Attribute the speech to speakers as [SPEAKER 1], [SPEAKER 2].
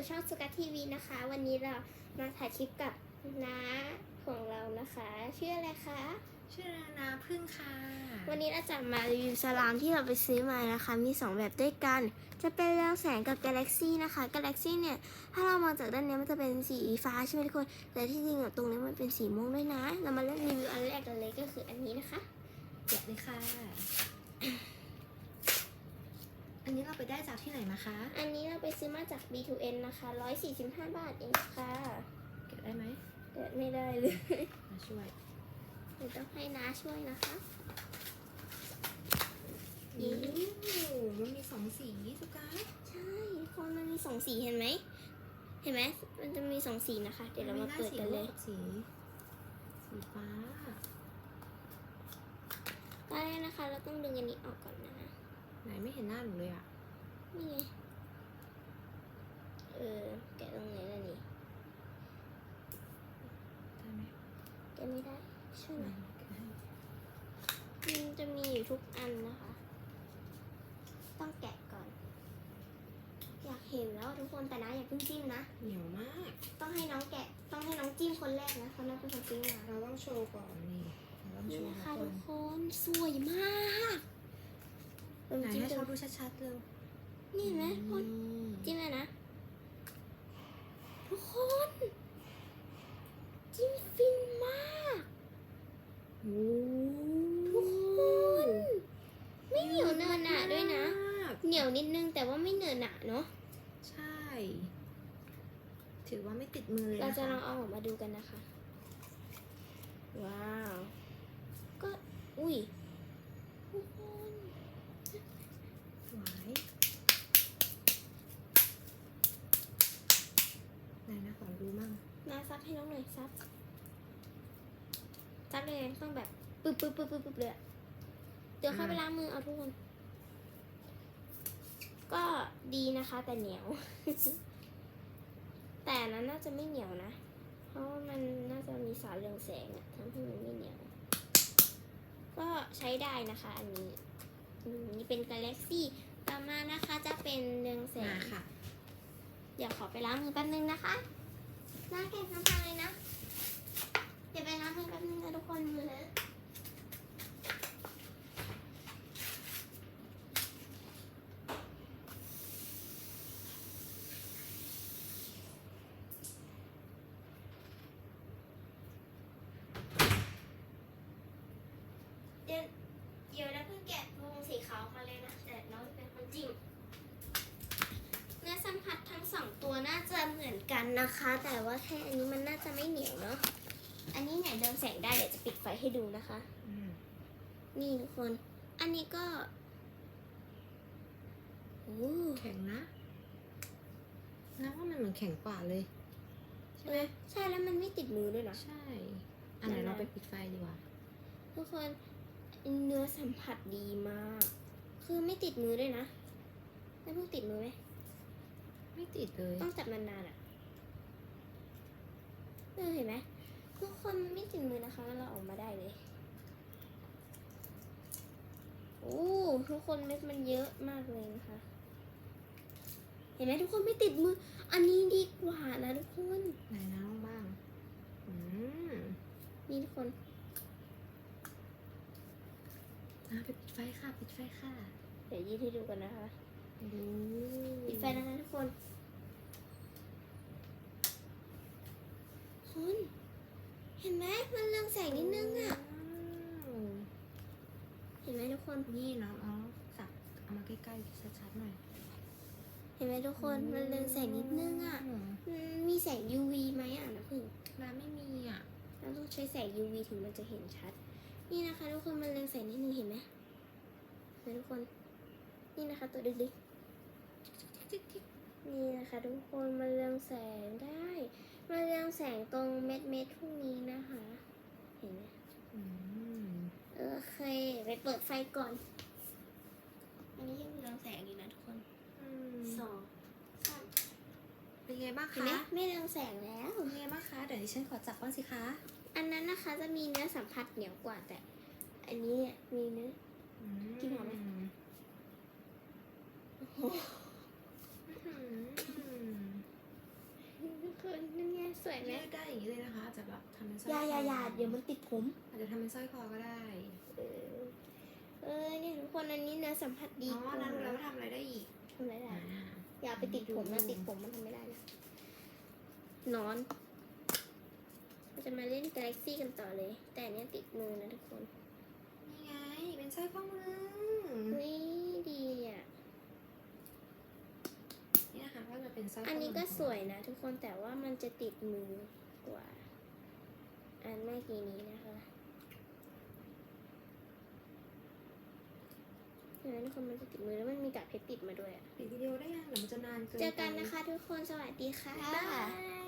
[SPEAKER 1] สู่ช่องสุกัสทีวีนะคะ วันนี้เรามาถ่ายคลิปกับน้าของเรานะคะชื่ออะไรคะ
[SPEAKER 2] ชื่อนานาพึ่งค่ะ
[SPEAKER 1] วันนี้เราจะมารีวิวสลามที่เราไปซื้อมานะคะ มี2แบบด้วยกัน จะเป็นเรืองแสงกับกาแล็กซี่นะคะกาแล็กซี่เนี่ย ถ้าเรามองจากด้านเนี้ยมันจะเป็นสีฟ้าใช่ไหมทุกคน แต่ที่จริงอะตรงนี้มันเป็นสีม่วงด้วยนะ เรามาเริ่มรีวิวอันแรกกันเลยก็คืออันนี้นะคะ
[SPEAKER 2] เก็บเลยค่ะ อันนี้เราไปได้จากที่ไหนมาคะ
[SPEAKER 1] อันนี้เราไปซื้อมาจาก B2N นะคะ 145 บาทเองค่ะ
[SPEAKER 2] เก็บได้ไหม
[SPEAKER 1] เกิดไม่ได้เลย
[SPEAKER 2] มาช่วย
[SPEAKER 1] เดี๋ยวต้องให้น้าช่วยนะคะ
[SPEAKER 2] โอ้มันมีสองสีสุกา
[SPEAKER 1] ใช่เพราะมันมีสองสีเห็นไหม เห็นไหม มันจะมีสองสีนะคะ เดี๋ยวเรามาเปิดกันเลย
[SPEAKER 2] สี สีฟ้า
[SPEAKER 1] ตอนแรกนะคะ เราต้องดึงอันนี้ออกก่อนนะ
[SPEAKER 2] ไหนไม่เห็นหน้าหนูเลยอะ
[SPEAKER 1] นี่ไง เออ แกะตรงไหนล่ะนี่
[SPEAKER 2] ได้ไหม
[SPEAKER 1] แกะไม่ได้ช่วยหน่อย
[SPEAKER 2] แกะให้
[SPEAKER 1] มันจะมีอยู่ทุกอันนะคะ ต้องแกะก่อน อยากเห็นแล้วทุกคนแต่นะอย่าเพิ่งจิ้มนะ
[SPEAKER 2] เหนียวมาก
[SPEAKER 1] ต้องให้น้องแกะ ต้องให้น้องจิ้มคนแรกนะเขาน่าเป็นคนจิ้มมา
[SPEAKER 2] เราต้องโชว์ก่อนนี่เราต้องโช
[SPEAKER 1] นี่
[SPEAKER 2] ว์
[SPEAKER 1] นะคะ
[SPEAKER 2] ทุ
[SPEAKER 1] ทุ
[SPEAKER 2] ก
[SPEAKER 1] ก
[SPEAKER 2] ค
[SPEAKER 1] คนสวยมาก เออน
[SPEAKER 2] ไหน
[SPEAKER 1] จิ้ม
[SPEAKER 2] ให้
[SPEAKER 1] ดู
[SPEAKER 2] เขาดูชัดๆเร็ว
[SPEAKER 1] นี่เห็นไหมทุกคน
[SPEAKER 2] อืม
[SPEAKER 1] จิ้มเลยนะ ทุกคน จิ้มฟินมาก
[SPEAKER 2] โอ้
[SPEAKER 1] ทุกคน ไม่เหนียวเนินหนาด้วยนะ
[SPEAKER 2] มาก
[SPEAKER 1] เหนียวนิดนึงแต่ว่าไม่เหนอะหนะเนาะ
[SPEAKER 2] ใช่ ถือว่าไม่ติดมือเลย
[SPEAKER 1] เรา
[SPEAKER 2] นค
[SPEAKER 1] จะลองเอาออกมาดูกันนะคะ ว้าว ก็ อุ้ยทุกคน
[SPEAKER 2] หวายไหนนะขอ ดูมั่ง
[SPEAKER 1] นาซับให้น้องหน่อยซับซับเลยไงต้องแบบปึ๊บปึ๊บปึ๊บปึ๊บปึ๊บเลยอะเดี๋ยวเข้าไปล้างมือเอาทุกคน ก็ดีนะคะ แต่เหนียว แต่อันนั้นน่าจะไม่เหนียวนะ เพราะว่ามันน่าจะมีสารเรืองแสงอะทำให้มันไม่เหนียว ก็ใช้ได้นะคะ อันนี้อืมนี่เป็นกาแล็กซี่ต่อมานะคะจะเป็นเรืองแส
[SPEAKER 2] มางค่ะ
[SPEAKER 1] เดี๋ยวขอไปล้างมือแป๊บนึงนะคะ ล้างแก้น้ำตาเลยนะ เดี๋ยวไปล้างมือแป๊บนึงนะทุกคนมือเลอะเดี๋ยวเดี๋ยวเพิ่งแกะวงสีขาวมาเลยนะ แต่น้องเป็นคนจิ้ม เนื้อสัมผัสทั้งสองตัวน่าจะเหมือนกันนะคะ แต่ว่าแค่อันนี้มันน่าจะไม่เหนียวเนาะ อันนี้เนี่ยเดิมแสงได้เดี๋ยวจะปิดไฟให้ดูนะคะ
[SPEAKER 2] อืม
[SPEAKER 1] นี่ทุกคน อันนี้ก็โอ้
[SPEAKER 2] แข็งนะน้ำว่ามันเหมือนแข็งกว่าเลย ใช่ไหม
[SPEAKER 1] ใช่แล้วมันไม่ติดมือด้วยนะ
[SPEAKER 2] ใช่ อันไหน
[SPEAKER 1] นั่นแหละ
[SPEAKER 2] เราไปปิดไฟดีกว่า
[SPEAKER 1] ทุกคนเนื้อสัมผัสดีมาก คือไม่ติดมือด้วยนะ แล้วเพิ่งติดมือไหม
[SPEAKER 2] ไม่ติดเลย
[SPEAKER 1] ต้องจับนานๆอะเออเห็นไหมทุกคนมันไม่ติดมือนะคะงั้นเราออกมาได้เลยโอ้ทุกคนเม็ดมันเยอะมากเลยนะคะ เห็นไหมทุกคนไม่ติดมือ อันนี้ดีกว่านะทุกคน
[SPEAKER 2] ไหนน้ำบ้างอืม
[SPEAKER 1] นี่ทุกคน
[SPEAKER 2] อะไปปิดไฟค่ะปิดไฟค่ะ
[SPEAKER 1] เดี๋ยวยืดให้ดูกันนะคะ
[SPEAKER 2] โอ้
[SPEAKER 1] ปิดไฟนะคะทุกคนคน เห็นไหมมันเรืองแสงนิดนึงอะ
[SPEAKER 2] ว้าว
[SPEAKER 1] เห็นไหมทุกคน
[SPEAKER 2] นี่น้องเอาสับเอามาใกล้ๆชัดๆหน่อย
[SPEAKER 1] เห็นไหมทุกคน มันเรืองแสงนิดนึงอะ
[SPEAKER 2] ม
[SPEAKER 1] อืมมีแสง UV ไหมอะนะพึ่ง
[SPEAKER 2] น้ำไม่มีอะ
[SPEAKER 1] เราต้องใช้แสง UV ถึงมันจะเห็นชัด นี่นะคะ ทุกคน มันเรืองแสงนิดนึงเห็นไหมเห็นไหมทุกคน นี่นะคะ ตัวดึกๆนี่นะคะ ทุกคน มันเรืองแสงได้ มันเรืองแสงตรงเม็ดเม็ดๆพวกนี้นะคะ เห็นไหม
[SPEAKER 2] อืม
[SPEAKER 1] โอเค ไปเปิดไฟก่อน อันนี้ยังเรืองแสงอยู่นะทุกคน
[SPEAKER 2] อืม
[SPEAKER 1] สองสาม
[SPEAKER 2] เป็นไงบ้าง
[SPEAKER 1] เห็น
[SPEAKER 2] คะ
[SPEAKER 1] ไหมไม่เรืองแสงแล้ว
[SPEAKER 2] เป็นไงบ้างคะ เดี๋ยวดิฉันขอจับบ้างสิคะ
[SPEAKER 1] อันนั้นนะคะจะมีเนื้อสัมผัสเหนียวกว่าแต่ อันนี้เนี่ยมีเนื้อ กินหอมไหม
[SPEAKER 2] อื้อหือ
[SPEAKER 1] ไหม
[SPEAKER 2] ยืดได้อย่างนี้เลยนะคะอาจจะแบบ ทำเป็นสร้อย
[SPEAKER 1] อย่าอย่าอย่า
[SPEAKER 2] ค
[SPEAKER 1] เดี๋ยวมันติดผม
[SPEAKER 2] อาจจะทำเป็นสร้อยคอก็ได้
[SPEAKER 1] เออเออเนี่ยทุกคนอันนี้เนื้อสัมผัสดี
[SPEAKER 2] อ๋อนั้นรู้แล้วว่าทำอะไรได้อีก
[SPEAKER 1] ทำอะไรได้
[SPEAKER 2] อ่า
[SPEAKER 1] อย่าไปติดผมนะติดผมมันทำไม่ได้นะนอนเราจะมาเล่น Galaxy กันต่อเลย แต่อันเนี้ยติดมือนะทุกคน
[SPEAKER 2] นี่ไง เป็นสร้อยข้อมือ
[SPEAKER 1] เฮ้ยดีอะ
[SPEAKER 2] นี่นะคะก็จะเป็นสร้อยข้
[SPEAKER 1] อัน
[SPEAKER 2] มื
[SPEAKER 1] นี้ก็
[SPEAKER 2] ของ
[SPEAKER 1] สวยนะทุกคนแต่ว่ามันจะติดมือกว่า อันเมื่อกี้นี้นะคะเห็นไหมทุกคนมันจะติดมือแล้วมันมีกากเพชรติดมาด้วยอะ
[SPEAKER 2] ปิดวิดีโอได้ยังเดี๋ยวมันจะนานเกิน
[SPEAKER 1] เจอกัน
[SPEAKER 2] ไป
[SPEAKER 1] นะคะทุกคนสวัสดีค่ะ
[SPEAKER 2] บ๊ายบาย